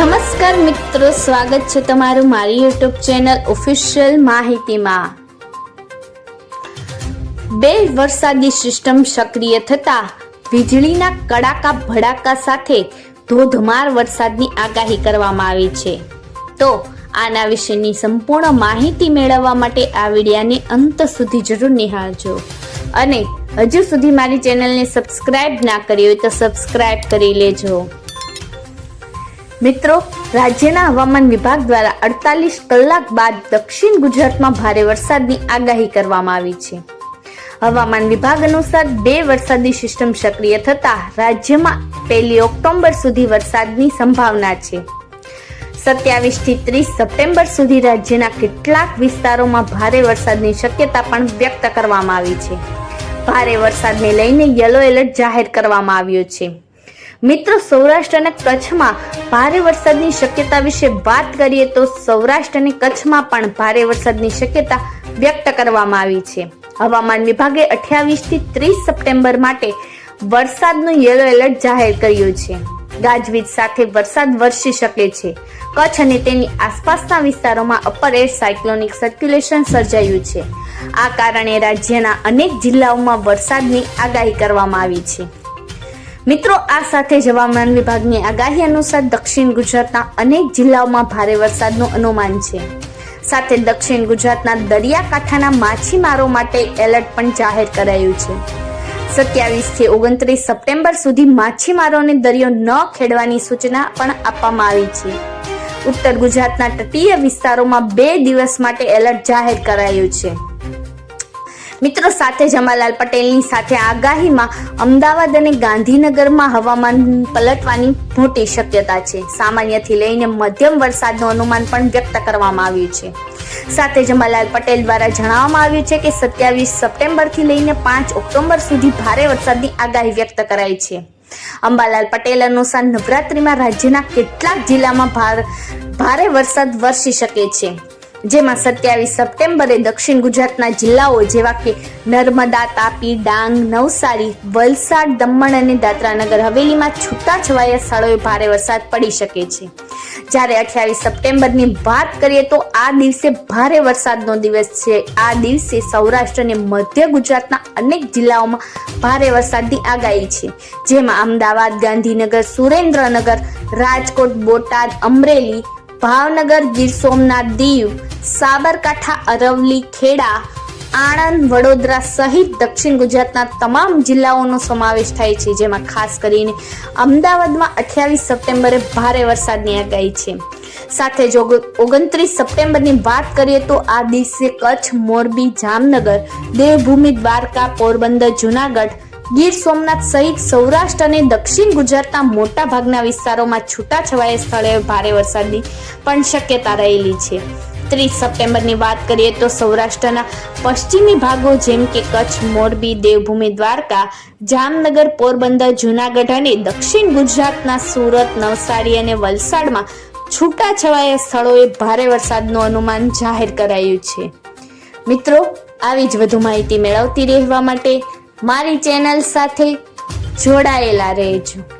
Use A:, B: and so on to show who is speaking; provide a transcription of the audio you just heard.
A: નમસ્કાર મિત્રો, સ્વાગત છે તમારું મારી યુટ્યુબ ચેનલ ઓફિશિયલ માહિતીમાં. બે વરસાદી સિસ્ટમ સક્રિય થતા વીજળીના કડાકા ભડાકા સાથે ધોધમાર વરસાદની આગાહી કરવામાં આવી છે. તો આના વિશેની સંપૂર્ણ માહિતી મેળવવા માટે આ વિડિયાને અંત સુધી જરૂર નિહાળજો. અને હજુ સુધી મારી ચેનલને સબસ્ક્રાઇબ ના કરી હોય તો સબસ્ક્રાઇબ કરી લેજો. મિત્રો, રાજ્યના હવામાન વિભાગ દ્વારા અડતાલીસ કલાક બાદ દક્ષિણ ગુજરાતમાં ભારે વરસાદની આગાહી કરવામાં આવી છે. હવામાન વિભાગ અનુસાર બે વરસાદી સિસ્ટમ સક્રિય થતાં રાજ્યમાં પહેલી ઓક્ટોબર સુધી વરસાદની સંભાવના છે. સત્યાવીસથી ત્રીસ સપ્ટેમ્બર સુધી રાજ્યના કેટલાક વિસ્તારોમાં ભારે વરસાદની શક્યતા પણ વ્યક્ત કરવામાં આવી છે. ભારે વરસાદને લઈને યલો એલર્ટ જાહેર કરવામાં આવ્યો છે. મિત્રો, સૌરાષ્ટ્ર અને કચ્છમાં ભારે વરસાદની શક્યતા વિશે વાત કરીએ તો સૌરાષ્ટ્ર અને કચ્છમાં પણ ભારે વરસાદની શક્યતા વ્યક્ત કરવામાં આવી છે. હવામાન વિભાગે અઠ્યાવીસથી ત્રીસ સપ્ટેમ્બર માટે વરસાદનું યલો એલર્ટ જાહેર કર્યું છે. ગાજવીજ સાથે વરસાદ વરસી શકે છે. કચ્છ અને તેની આસપાસના વિસ્તારોમાં અપર એર સાયક્લોનિક સર્ક્યુલેશન સર્જાયું છે. આ કારણે રાજ્યના અનેક જિલ્લાઓમાં વરસાદની આગાહી કરવામાં આવી છે. મિત્રો, આ સાથે હવામાન વિભાગની આગાહી અનુસાર દક્ષિણ ગુજરાતના અનેક જિલ્લાઓમાં ભારે વરસાદનું અનુમાન છે. સાથે દક્ષિણ ગુજરાતના દરિયાકાંઠાના માછીમારો માટે એલર્ટ પણ જાહેર કરાયું છે. સત્યાવીસથી ઓગણત્રીસ સપ્ટેમ્બર સુધી માછીમારોને દરિયો ન ખેડવાની સૂચના પણ આપવામાં આવી છે. ઉત્તર ગુજરાતના તટીય વિસ્તારોમાં બે દિવસ માટે એલર્ટ જાહેર કરાયું છે. મિત્રો, સાથે જમાલાલ પટેલની સાથે આગાહીમાં અમદાવાદ અને ગાંધીનગરમાં હવામાન પલટવાની મોટી શક્યતા છે. સામાન્યથી લઈને મધ્યમ વરસાદનું અનુમાન પણ વ્યક્ત કરવામાં આવ્યું છે. સાથે જમાલાલ પટેલ દ્વારા જણાવવામાં આવ્યું છે કે સત્યાવીસ સપ્ટેમ્બરથી લઈને પાંચ ઓક્ટોબર સુધી ભારે વરસાદની આગાહી વ્યક્ત કરાઈ છે. અંબાલાલ પટેલ અનુસાર નવરાત્રીમાં રાજ્યના કેટલાક જિલ્લામાં ભારે વરસાદ વરસી શકે છે. જેમાં સત્યાવીસ સપ્ટેમ્બરે દક્ષિણ ગુજરાતના જિલ્લાઓ જેવા કે નર્મદા, તાપી, ડાંગ, નવસારી, વલસાડ, દમણ અને દાદરાનગર હવેલીમાં છૂટાછવાયા સ્થળોએ ભારે વરસાદ પડી શકે છે. જ્યારે અઠ્યાવીસ સપ્ટેમ્બરની વાત કરીએ તો આ દિવસે ભારે વરસાદનો દિવસ છે. આ દિવસે સૌરાષ્ટ્ર અને મધ્ય ગુજરાતના અનેક જિલ્લાઓમાં ભારે વરસાદની આગાહી છે. જેમાં અમદાવાદ, ગાંધીનગર, સુરેન્દ્રનગર, રાજકોટ, બોટાદ, અમરેલી, ભાવનગર, ગીર સોમનાથ, દીવ સાબરકાંઠા અરવલી ખેડા, આણંદ, વડોદરા સહિત દક્ષિણ ગુજરાતના તમામ જિલ્લાઓનો સમાવેશ થાય છે, જેમાં ખાસ કરીને અમદાવાદમાં અઠ્યાવીસ સપ્ટેમ્બરે ભારે વરસાદની આગાહી છે. સાથે જો ઓગણત્રીસ સપ્ટેમ્બરની વાત કરીએ તો આ દિવસે કચ્છ, મોરબી, જામનગર, દેવભૂમિ, દ્વારકા, પોરબંદર, જુનાગઢ, ગીર સોમનાથ સહિત સૌરાષ્ટ્ર અને દક્ષિણ ગુજરાતના મોટા ભાગના વિસ્તારોમાં છૂટાછવાયા સ્થળે ભારે વરસાદની પણ શક્યતા રહેલી છે. ત્રીસ સપ્ટેમ્બરની વાત કરીએ તો સૌરાષ્ટ્રના પશ્ચિમી ભાગો જેમ કે કચ્છ, મોરબી, દેવભૂમિ, દ્વારકા, જામનગર, પોરબંદર, જુનાગઢ અને દક્ષિણ ગુજરાતના સુરત, નવસારી અને વલસાડમાં છૂટાછવાયા સ્થળોએ ભારે વરસાદનું અનુમાન જાહેર કરાયું છે. મિત્રો, આવી જ વધુ માહિતી મેળવતી રહેવા માટે મારી ચેનલ સાથે જોડાયેલા રહેજો.